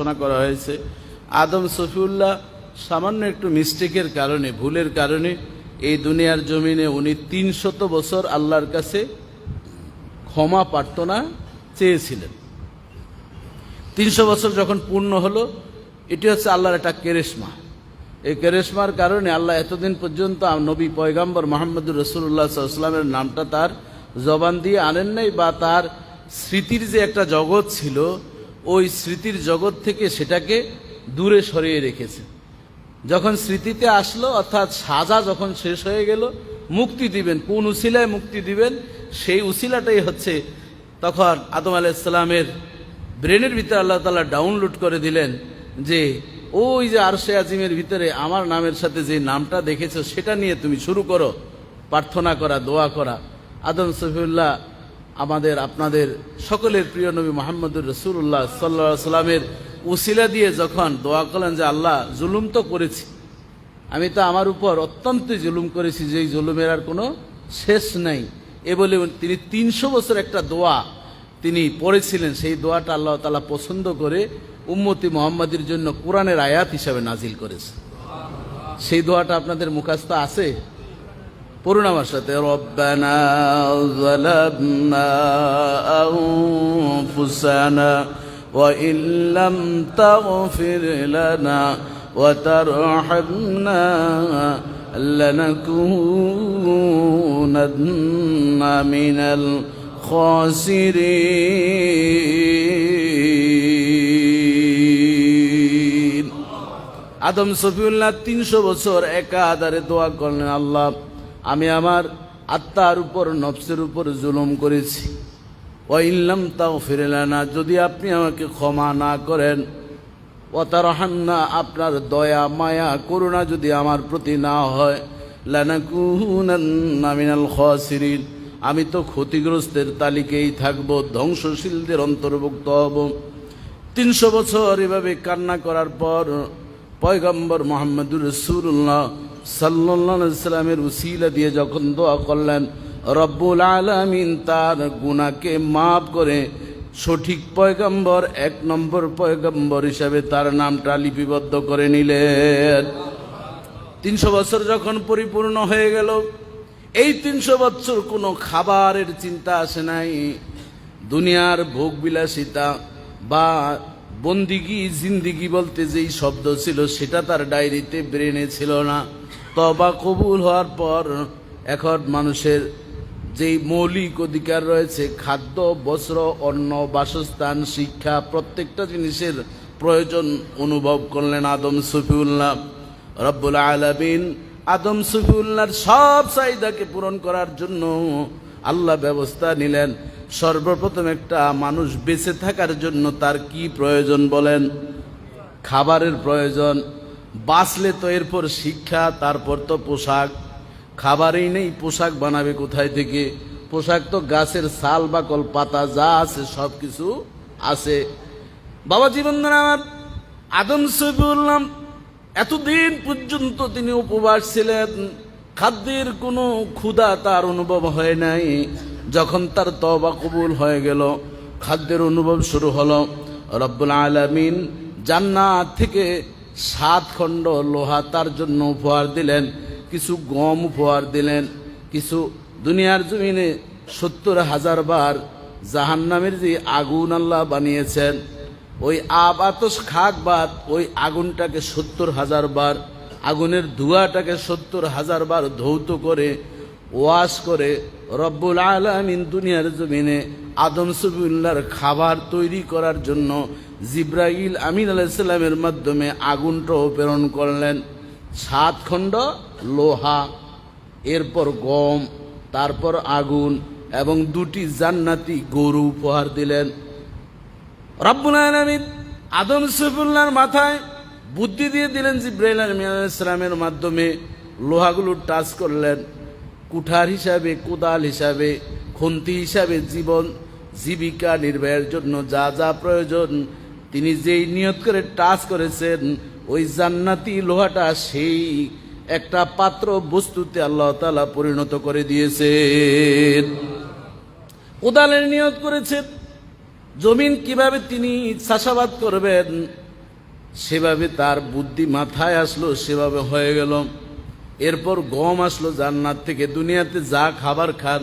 ঘোষণা করা হয়েছে। আদম সফিউল্লাহ সামান্য একটু মিস্টেকের কারণে, ভুলের কারণে এই দুনিয়ার জমিনে উনি তিনশত বছর আল্লাহর কাছে ক্ষমা প্রার্থনা চেয়েছিলেন। তিনশো বছর যখন পূর্ণ হলো, এটি হচ্ছে আল্লাহর একটা কেরেশমা। এই কেরেশমার কারণে আল্লাহ এতদিন পর্যন্ত নবী পয়গাম্বর মোহাম্মদুর রসুল্লাহ সাল্লামের নামটা তার জবান দিয়ে আনেন নাই বা তার স্মৃতির যে একটা জগৎ ছিল ওই স্মৃতির জগৎ থেকে সেটাকে দূরে সরিয়ে রেখেছে। যখন স্মৃতিতে আসলো, অর্থাৎ সাজা যখন শেষ হয়ে গেল, মুক্তি দিবেন। কোন উসিলায় মুক্তি দিবেন? সেই উসিলাটাই হচ্ছে তখন আদম আলাইসাল্লামের ব্রেনের ভিতরে আল্লাহ তালা ডাউনলোড করে দিলেন যে, ওই যে আরশে আজিমের ভিতরে আমার নামের সাথে যে নামটা দেখেছ, সেটা নিয়ে তুমি শুরু করো, প্রার্থনা করা, দোয়া করা। আদম সফিউল্লাহ আমাদের, আপনাদের সকলের প্রিয় নবী মোহাম্মদুর রসুল্লাহ সাল্লা সাল্লামের উসিলা দিয়ে যখন দোয়া করলেন যে আল্লাহ জুলুম তো করেছি, আমি তো আমার উপর অত্যন্ত জুলুম করেছি, যেই জুলুমের আর কোনো শেষ নাই। এ বলে তিনি তিনশো বছর একটা দোয়া তিনি পড়েছিলেন, সেই দোয়াটা আল্লাহ তালা পছন্দ করে উম্মতি মোহাম্মদের জন্য কোরআনের আয়াত হিসাবে নাজিল করেছে। সেই দোয়াটা আপনাদের মুখাস্ত আছে? পড়ুন আমার সাথে রব্বানা যালামনা আনফুসানা وإن لم تغفر لنا وترحمنا لنكونن من الخاسرين আদম সফিউল্লাহ তিনশো বছর একা আদারে দোয়া করলেন আল্লাহ আমি আমার আত্মার উপর, নফসের উপর জুলুম করেছি। ও ইল্লাম তাও ফিরেলা না যদি আপনি আমাকে ক্ষমা না করেন ও তার হান্না আপনার দয়া, মায়া, করুণা যদি আমার প্রতি না হয় লানাকুনান্না মিনাল খাসিরিন। আমি তো ক্ষতিগ্রস্তের তালিকেই থাকব, ধ্বংসশীলদের অন্তর্ভুক্ত হব। তিনশো বছর এভাবে কান্না করার পর, পয়গম্বর মোহাম্মদুর রসুল্লাহ সাল্লাহ সাল্লামের উসিলা দিয়ে যখন দোয়া করলেন, রব্বুল আলমিন তার গুনাকে মাফ করে সঠিক পয়গম্বর, এক নম্বর পয়গম্বর হিসাবে তার নামটা লিপিবদ্ধ করে নিলেন। তিনশো বছর যখন পরিপূর্ণ হয়ে গেল, এই তিনশো বছর কোনো খাবারের চিন্তা আসে নাই। দুনিয়ার ভোগ বিলাসিতা বা বন্দিগি, জিন্দিগি বলতে যেই শব্দ ছিল, সেটা তার ডায়েরিতে ব্রেনে ছিল না। তবা কবুল হওয়ার পর এখন মানুষের যেই মৌলিক অধিকার রয়েছে, খাদ্য, বস্ত্র, অন্ন, বাসস্থান, শিক্ষা, প্রত্যেকটা জিনিসের প্রয়োজন অনুভব করলেন আদম সফিউল্লাহ। রব্বুল আলামিন আদম সফিউল্লাহর সব চাহিদাকে পূরণ করার জন্য আল্লাহ ব্যবস্থা নিলেন। সর্বপ্রথম একটা মানুষ বেঁচে থাকার জন্য তার কি প্রয়োজন বলেন? খাবারের প্রয়োজন বাঁচলে তো এরপর শিক্ষা, তারপর তো পোশাক। খাবারই নেই, পোশাক বানাবে কোথায় থেকে? পোশাক তো গাছের সাল বাকল, পাতা, যা আছে সব কিছু আছে। বাবা জীবন আমার, আদম সফিউল্লাম এতদিন পর্যন্ত তিনি উপবাস ছিলেন। খাদ্যের কোনো ক্ষুধা তার অনুভব হয় নাই। যখন তার তবা কবুল হয়ে গেল, খাদ্যের অনুভব শুরু হলো। রব্বুল আলামিন জান্নাত থেকে সাত খণ্ড লোহা তার জন্য উপহার দিলেন, কিছু গম উপহার দিলেন, কিছু দুনিয়ার জমিনে সত্তর হাজার বার জাহান্নামের যে আগুন আল্লাহ বানিয়েছেন, ওই আবাতস খাক বাদ ওই আগুনটাকে সত্তর হাজার বার, আগুনের ধোঁয়াটাকে সত্তর হাজার বার ধৌত করে, ওয়াশ করে রব্বুল আলমিন দুনিয়ার জমিনে আদম সবিউল্লার খাবার তৈরি করার জন্য জিব্রাইল আমিন আলাইসাল্লামের মাধ্যমে আগুনটাও প্রেরণ করলেন। সাত খণ্ড লোহা, এরপর গম, তারপর আগুন এবং দুটি জান্নাতি গরু উপহার দিলেন। রব্বুল আলমিন আদম সফিউল্লাহর মাথায় বুদ্ধি দিয়ে দিলেন, জিব্রাইল ইসলামের মাধ্যমে লোহাগুলো টাচ করলেন। কুঠার হিসাবে, কোদাল হিসাবে, খুন্তি হিসাবে জীবন জীবিকা নির্বাহের জন্য যা যা প্রয়োজন, তিনি যেই নিয়ত করে টাচ করেছেন, ওই জান্নাতি লোহাটা সেই একটা পাত্র বস্তুতে আল্লাহ তালা পরিণত করে দিয়েছেন। কোদালের নিয়ত করেছেন, জমিন কীভাবে তিনি চাষাবাদ করবেন, সেভাবে তার বুদ্ধি মাথায় আসলো, সেভাবে হয়ে গেল। এরপর গম আসলো জান্নাত থেকে, দুনিয়াতে যা খাবার খান,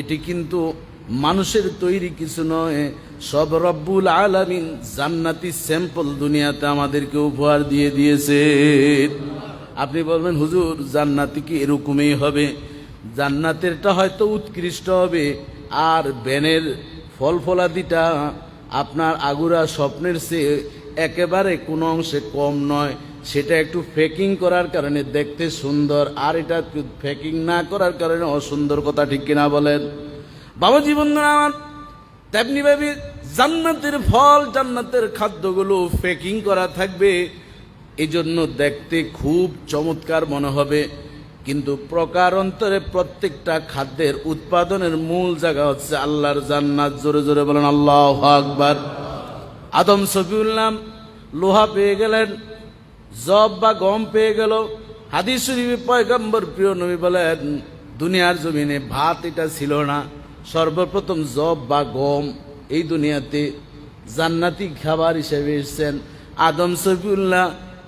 এটি কিন্তু মানুষের তৈরি কিছু নয়। সব রব্বুল আলামিন জান্নাতি স্যাম্পল দুনিয়াতে আমাদেরকে উপহার দিয়ে দিয়েছে। আপনি বলবেন, হুজুর, জান্নাতি কি এরকমই হবে? জান্নাতেরটা হয়তো উৎকৃষ্ট হবে। আর ব্যানের ফল ফলাদিটা আপনার আগুরা স্বপ্নের চেয়ে একেবারে কোনো অংশে কম নয়। সেটা একটু ফেকিং করার কারণে দেখতে সুন্দর, আর এটা ফেকিং না করার কারণে অসুন্দর কথা ঠিক কিনা বলেন? বাবা জীবন আমার, তেমনি ভাবে জান্নাতের ফল, জান্নাতের খাদ্যগুলো ফেকিং করা থাকবে এই জন্য দেখতে খুব চমৎকার মনে হবে। কিন্তু প্রকারান্তরে প্রত্যেকটা খাদ্যের উৎপাদনের মূল জায়গা হচ্ছে আল্লাহর জান্নাত। জোরে জোরে বলেন, আল্লাহ আকবার। আদম সফিউল্লাম লোহা পেয়ে গেলেন, জব বা গম পেয়ে গেল। হাদিস শরীফে পয়গম্বর প্রিয় নবী বলেন, দুনিয়ার জমিনে ভাত এটা ছিল না সর্বপ্রথম জব বা গম এই দুনিয়াতে জান্নাতি খাবার হিসেবে এসেছেন। আদম সফিউল্লাহ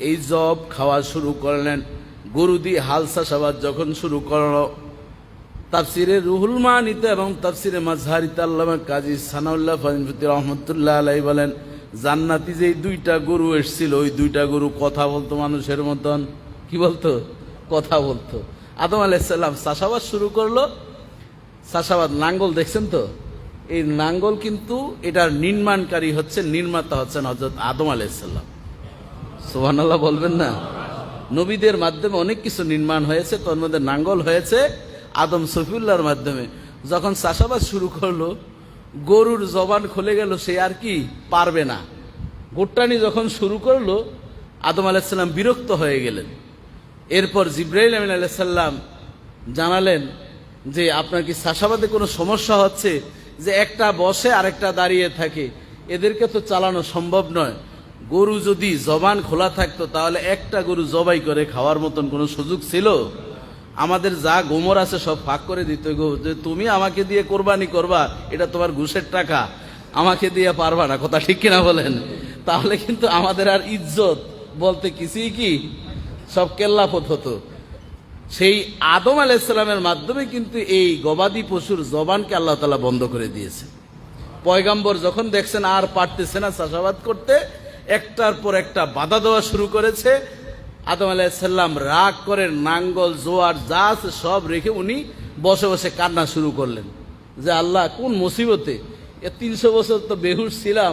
এই জব খাওয়া শুরু করলেন। গরু দিয়ে হাল চাষাবাদ যখন শুরু করল, তাফসিরে রুহুল মানিতে এবং তাফসিরে মাজহারিতে আল্লামা কাজী সানাউল্লাহ ফাজিমফতি রহমতুল্লাহ আলাই বলেন, জান্নাতি যে দুইটা গরু এসছিল, ওই দুইটা গরু কথা বলতো মানুষের মতন। কি বলতো? কথা বলতো। আদম আলাইসাল্লাম চাষাবাদ শুরু করল চাষাবাদ নাঙ্গল দেখছেন তো? এই নাঙ্গল কিন্তু এটার নির্মাণকারী হচ্ছে নির্মাতা হচ্ছেন হজরত আদম আলাইসাল্লাম সোহান আল্লাহ বলবেন না? নবীদের মাধ্যমে অনেক কিছু নির্মাণ হয়েছে, তোর মধ্যে নাঙ্গল হয়েছে আদম সফিউল্লাহর মাধ্যমে। যখন চাষাবাদ শুরু করল, গরুর জবান খুলে গেল, সে আর কি পারবে না। গোট্টানি যখন শুরু করল, আদম আলাইসাল্লাম বিরক্ত হয়ে গেলেন। এরপর জিব্রাইল আমিন আলাইসাল্লাম জানালেন যে আপনার কি চাষাবাদে কোনো সমস্যা হচ্ছে? যে একটা বসে আরেকটা দাঁড়িয়ে থাকে। এদেরকে তো চালানো সম্ভব নয়। গরু যদি জবান খোলা থাকতো, তাহলে একটা গরু জবাই করে খাওয়ার মতন কোনো সুযোগ ছিল? আমাদের যা গোমর আছে সব ফাঁক করে দিত গো। যে তুমি আমাকে দিয়ে কোরবানি করবা, এটা তোমার ঘুষের টাকা। আমাকে দিয়ে পারবা না, কথা ঠিক কিনা বলেন? তাহলে কিন্তু আমাদের আর ইজ্জত বলতে কিছুই কি? সব কেল্লাপথ হতো। সেই আদম আলাইসালামের মাধ্যমে কিন্তু এই গবাদি পশুর জবানকে আল্লাহ তালা বন্ধ করে দিয়েছে। পয়গাম্বর যখন দেখছেন আর পারতেছে না চাষাবাদ করতে, একটার পর একটা বাধা দেওয়া শুরু করেছে। আদম আলাইসাল্লাম রাগ করে, নাঙ্গল, জোয়ার আছে সব রেখে উনি বসে বসে কান্না শুরু করলেন। যে আল্লাহ, কোন মুসিবতে? এ তিনশো বছর তো বেহুশ ছিলাম,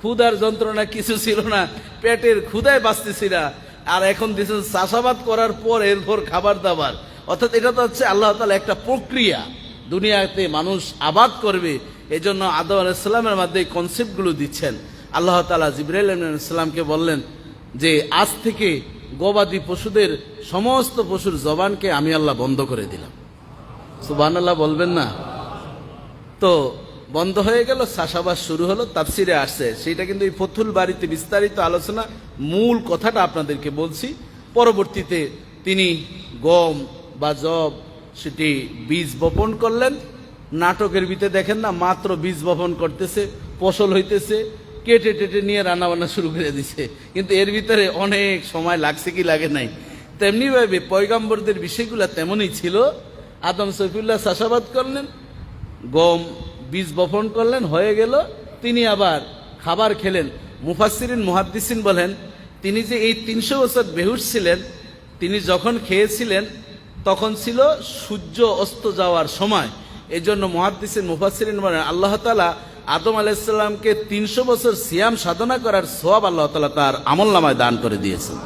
ক্ষুধার যন্ত্রণা কিছু ছিল না, পেটের ক্ষুধায় বাঁচতেছি না। আর এখন দিয়েছেন চাষাবাদ করার পর এরপর খাবার দাবার। অর্থাৎ এটা তো হচ্ছে আল্লাহ তালা একটা প্রক্রিয়া। দুনিয়াতে মানুষ আবাদ করবে এই জন্য আদম আলাইসাল্লামের মধ্যে এই কনসেপ্টগুলো দিচ্ছেন। আল্লাহ তালা জিব্রাইল ইসলামকে বললেন যে, আজ থেকে গবাদি পশুদের সমস্ত পশুর জবানকে আমি আল্লাহ বন্ধ করে দিলাম। সুবান আল্লাহ বলবেন না? তো বন্ধ হয়ে গেল, চাষাবাদ শুরু হলো, তাফসিরে আসছে। সেটা কিন্তু এই ফথুল বাড়িতে বিস্তারিত আলোচনা, মূল কথাটা আপনাদেরকে বলছি। পরবর্তীতে তিনি গম বা জব সেটি বীজ বপন করলেন। নাটকের ভিতরে দেখেন না, মাত্র বীজ বপন করতেছে, ফসল হইতেছে, কেটে টেটে নিয়ে রান্নাবান্না শুরু করে দিছে। কিন্তু এর ভিতরে অনেক সময় লাগছে কি লাগে নাই। তেমনি ভাবে পয়গাম্বরদের বিষয়গুলো তেমনই ছিল। আদম সফিউল্লাহ চাষাবাদ করলেন, গম বীজ বপন করলেন, হয়ে গেল, তিনি আবার খাবার খেলেন। মুফাসিরিন মুহাদ্দিসিন বলেন, তিনি যে এই তিনশো বছর বেহুশ ছিলেন, তিনি যখন খেয়েছিলেন, তখন ছিল সূর্য অস্ত যাওয়ার সময়। এই জন্য মহাদ্দিসিন মুফাসিরিন বলেন, আল্লাহ তালা আদম আলাইসাল্লামকে তিনশো বছর সিয়াম সাধনা করার সোয়াব আল্লাহ তালা তার আমল নামায় দান করে দিয়েছেন।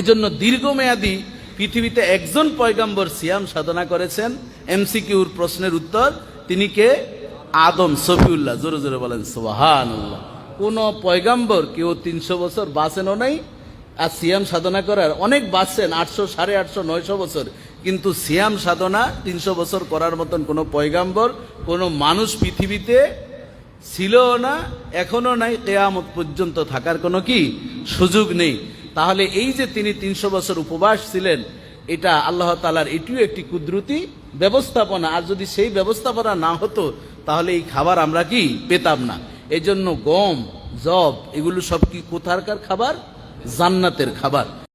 এজন্য দীর্ঘমেয়াদী পৃথিবীতে একজন পয়গাম্বর সিয়াম সাধনা করেছেন। এমসিকিউর প্রশ্নের উত্তর তিনি কে? আদম সফিউল্লাহ জোরে জোরে বলেন সোহান কোন পয়গাম্বর কেউ তিনশো বছর বাঁচেনও নাই, আর সিয়াম সাধনা করার অনেক বাঁচছেন, আটশো, সাড়ে আটশো, নয়শো বছর। কিন্তু সিয়াম সাধনা তিনশো বছর করার মতন কোনো পয়গাম্বর, কোনো মানুষ পৃথিবীতে ছিল না এখনও নাই, কেয়ামত পর্যন্ত থাকার কোনো কি সুযোগ নেই। তাহলে এই যে তিনি তিনশো বছর উপবাস ছিলেন এটা আল্লাহ তালার এটিও একটি কুদরতি ব্যবস্থাপনা। আর যদি সেই ব্যবস্থাপনা না হতো, তাহলে এই খাবার আমরা কি পেতাম না। এজন্য জন্য গম জব এগুলো সব কি কোথাকার খাবার? জান্নাতের খাবার।